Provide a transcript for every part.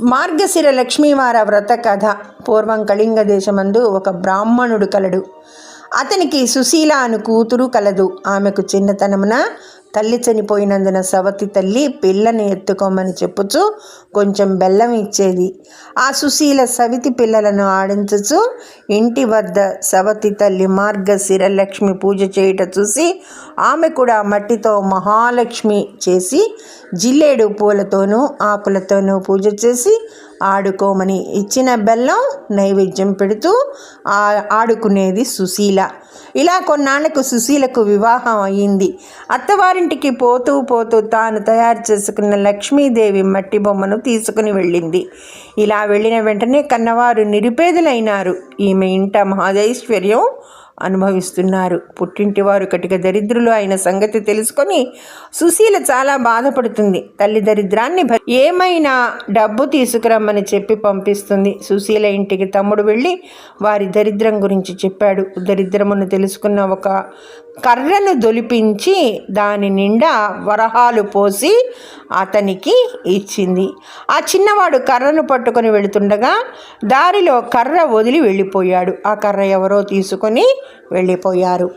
మార్గశిర లక్ష్మీవార వ్రత కథ. పూర్వం కళింగ దేశమందు ఒక బ్రాహ్మణుడు కలడు. అతనికి సుశీల అను కూతురు కలదు. ఆమెకు చిన్నతనమున తల్లి చనిపోయినందున సవతి తల్లి పిల్లని ఎత్తుకోమని చెప్పుచు కొంచెం బెల్లం ఇచ్చేది. ఆ సుశీల సవితి పిల్లలను ఆడించుచు ఇంటి వద్ద సవతి తల్లి మార్గశిర లక్ష్మి పూజ చేయుట చూసి ఆమె కూడా మట్టితో మహాలక్ష్మి చేసి జిల్లేడు పూలతోనూ ఆకులతోనూ పూజ చేసి ఆడుకోమని ఇచ్చిన బెల్లం నైవేద్యం పెడుతూ ఆ ఆడుకునేది సుశీల. ఇలా కొన్నాళ్ళకు సుశీలకు వివాహం అయ్యింది. అత్తవారింటికి పోతూ పోతూ తాను తయారు చేసుకున్న లక్ష్మీదేవి మట్టి బొమ్మను తీసుకుని వెళ్ళింది. ఇలా వెళ్ళిన వెంటనే కన్నవారు నిరుపేదలైనారు. ఈమె ఇంట మహాదైశ్వర్యం అనుభవిస్తున్నారు. పుట్టింటి వారు కటిక దరిద్రులు అయిన సంగతి తెలుసుకొని సుశీల చాలా బాధపడుతుంది. తల్లి దరిద్రాన్ని ఏమైనా డబ్బు తీసుకురమ్మని చెప్పి పంపిస్తుంది. సుశీల ఇంటికి తమ్ముడు వెళ్ళి వారి దరిద్రం గురించి చెప్పాడు. దరిద్రమును తెలుసుకున్న ఒక కర్రను దొలిపించి దాని నిండా వరహాలు పోసి అతనికి ఇచ్చింది. ఆ చిన్నవాడు కర్రను పట్టుకొని వెళుతుండగా దారిలో కర్ర వదిలి వెళ్ళిపోయాడు. ఆ కర్ర ఎవరో తీసుకొని వెళ్ళిపోయారు.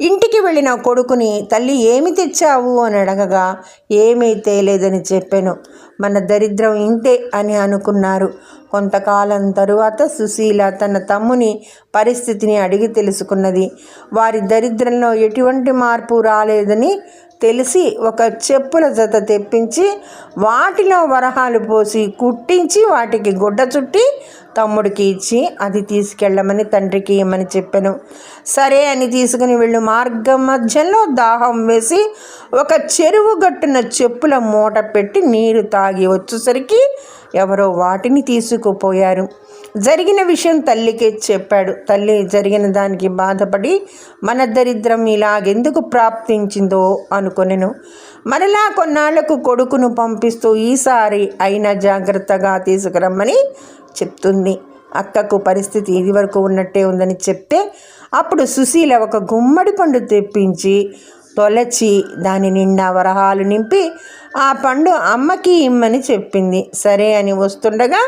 ఇంటికి వెళ్ళిన కొడుకుని తల్లి ఏమి తెచ్చావు? అని అడగగా ఏమీ తేలేదని చెప్పాను. మన దరిద్రం ఇంతే అని అనుకున్నారు. కొంతకాలం తరువాత సుశీల తన తమ్ముని పరిస్థితిని అడిగి తెలుసుకున్నది. వారి దరిద్రంలో ఎటువంటి మార్పు రాలేదని తెలిసి ఒక చెప్పుల జత తెప్పించి వాటిలో వరహాలు పోసి కుట్టించి వాటికి గుడ్డ చుట్టి తమ్ముడికి ఇచ్చి అది తీసుకెళ్ళమని తండ్రికి ఇమ్మని చెప్పాను. సరే అని తీసుకుని వెళ్ళు. మార్గం మధ్యలో దాహం వేసి ఒక చెరువు గట్టున చెప్పుల మూట పెట్టి నీరు తాగి వచ్చేసరికి ఎవరో వాటిని తీసుకుపోయారు. జరిగిన విషయం తల్లికి చెప్పాడు. తల్లి జరిగిన దానికి బాధపడి మన దరిద్రం ఇలాగెందుకు ప్రాప్తించిందో అనుకొనెను. మరలా కొన్నాళ్ళకు కొడుకును పంపిస్తూ ఈసారి అయినా జాగ్రత్తగా తీసుకురమ్మని చెప్తుంది. అక్కకు పరిస్థితి ఇదివరకు ఉన్నట్టే ఉందని చెప్తే అప్పుడు సుశీల ఒక గుమ్మడి పండు తెప్పించి తొలచి దాని నిండా వరహాలు నింపి ఆ పండు అమ్మకి ఇమ్మని చెప్పింది. సరే అని వస్తుండగా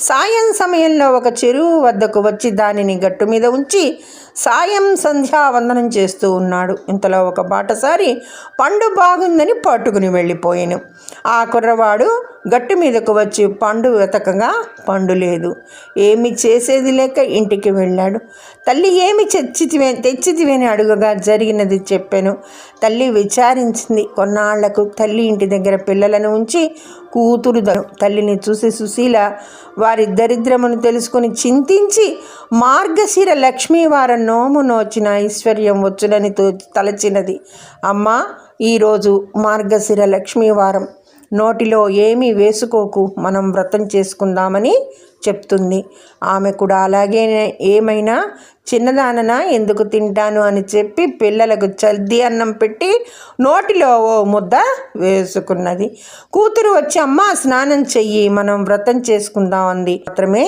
సాయం సమయంలో ఒక చెరువు వద్దకు వచ్చి దానిని గట్టు మీద ఉంచి సాయం సంధ్యావందనం చేస్తూ ఉన్నాడు. ఇంతలో ఒక బాటసారి పండు బాగుందని పట్టుకుని వెళ్ళిపోయాను. ఆ కుర్రవాడు గట్టు మీదకు వచ్చి పండు వెతకగా పండు లేదు. ఏమి చేసేది లేక ఇంటికి వెళ్ళాడు. తల్లి ఏమి తెచ్చితివే తెచ్చితివేని అడుగగా జరిగినది చెప్పాను. తల్లి విచారించింది. కొన్నాళ్ళకు తల్లి ఇంటి దగ్గర పిల్లలను ఉంచి కూతురు తల్లిని చూసి సుశీల వారి దరిద్రమును తెలుసుకుని చింతించి మార్గశిర లక్ష్మీవార నోము నోచిన ఐశ్వర్యం వచ్చునని తలచినది. అమ్మా ఈరోజు మార్గశిర లక్ష్మీవారం. నోటిలో ఏమీ వేసుకోకు. మనం వ్రతం చేసుకుందామని చెప్తుంది. ఆమె కూడా అలాగే ఏమైనా చిన్నదానన? ఎందుకు తింటాను అని చెప్పి పిల్లలకు చల్ది అన్నం పెట్టి నోటిలో ఓ ముద్ద వేసుకున్నది. కూతురు వచ్చి అమ్మ స్నానం చెయ్యి మనం వ్రతం చేసుకుందాం అంది. మాత్రమే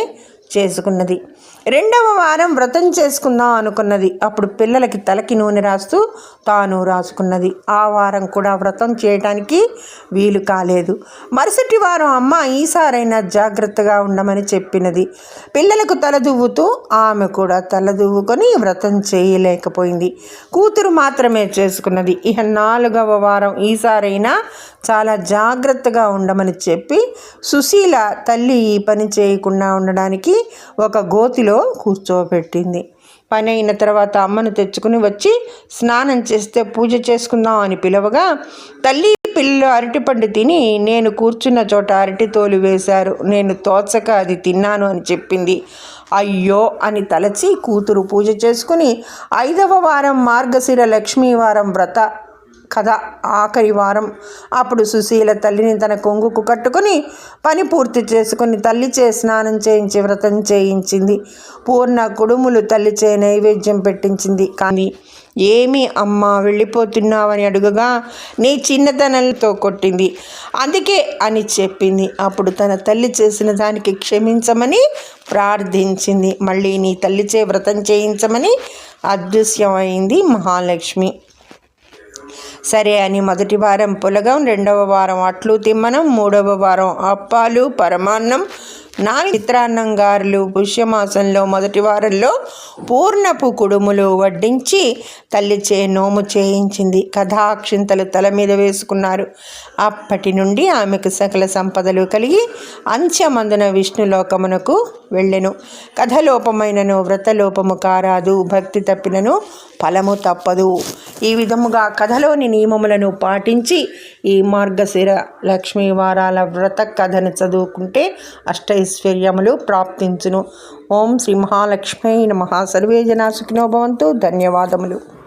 చేసుకున్నది. రెండవ వారం వ్రతం చేసుకుందాం అనుకున్నది. అప్పుడు పిల్లలకి తలకి నూనె రాస్తూ తాను రాసుకున్నది. ఆ వారం కూడా వ్రతం చేయటానికి వీలు కాలేదు. మరుసటి వారం అమ్మ ఈసారైనా జాగ్రత్తగా ఉండమని చెప్పినది. పిల్లలకు తల దువ్వుతూ ఆమె కూడా తల దువ్వుకొని వ్రతం చేయలేకపోయింది. కూతురు మాత్రమే చేసుకున్నది. ఇక నాలుగవ వారం ఈసారైనా చాలా జాగ్రత్తగా ఉండమని చెప్పి సుశీల తల్లి ఈ పని చేయకుండా ఉండడానికి ఒక గోతిలో కూర్చోబెట్టింది. పని అయిన తర్వాత అమ్మను తెచ్చుకుని వచ్చి స్నానం చేస్తే పూజ చేసుకుందాం అని పిలవగా తల్లి పిల్లలు అరటిపండు తిని నేను కూర్చున్న చోట అరటి తోలు వేశారు. నేను తోచక అది తిన్నాను అని చెప్పింది. అయ్యో అని తలచి కూతురు పూజ చేసుకుని ఐదవ వారం మార్గశిర లక్ష్మీ వారం వ్రత కథ ఆఖరి వారం. అప్పుడు సుశీల తల్లిని తన కొంగుకు కట్టుకుని పని పూర్తి చేసుకుని తల్లి చే స్నానం చేయించి వ్రతం చేయించింది. పూర్ణ కుడుములు తల్లి చే నైవేద్యం పెట్టించింది. కానీ ఏమి అమ్మ వెళ్ళిపోతున్నావని అడుగగా నీ చిన్నతనంతో కొట్టింది. అందుకే అని చెప్పింది. అప్పుడు తన తల్లి చేసిన దానికి క్షమించమని ప్రార్థించింది. మళ్ళీ నీ తల్లి చే వ్రతం చేయించమని అదృశ్యమైంది మహాలక్ష్మి. సరే అని మొదటి వారం పులగం రెండవ వారం అట్లు తిమ్మనం మూడవ వారం అప్పాలు పరమాన్నం నాలుగు చిత్రాన్నం గారులు పుష్యమాసంలో మొదటి వారంలో పూర్ణపు కుడుములు వడ్డించి తల్లిచే నోము చేయించింది. కథాక్షింతలు తల మీద వేసుకున్నారు. అప్పటి నుండి ఆమెకు సకల సంపదలు కలిగి అంత్యమందున విష్ణులోకమునకు వెళ్ళెను. కథలోపమైనను వ్రతలోపము కారాదు భక్తి తప్పినను ఫలము తప్పదు. ఈ విధముగా కథలోని నియమములను పాటించి ఈ మార్గశిర లక్ష్మీ వారాల వ్రత కథను చదువుకుంటే అష్టైశ్వర్యములు ప్రాప్తించును. ఓం శ్రీ మహాలక్ష్మీ నమ. సర్వే జనా సుఖినో భవంతు. ధన్యవాదములు.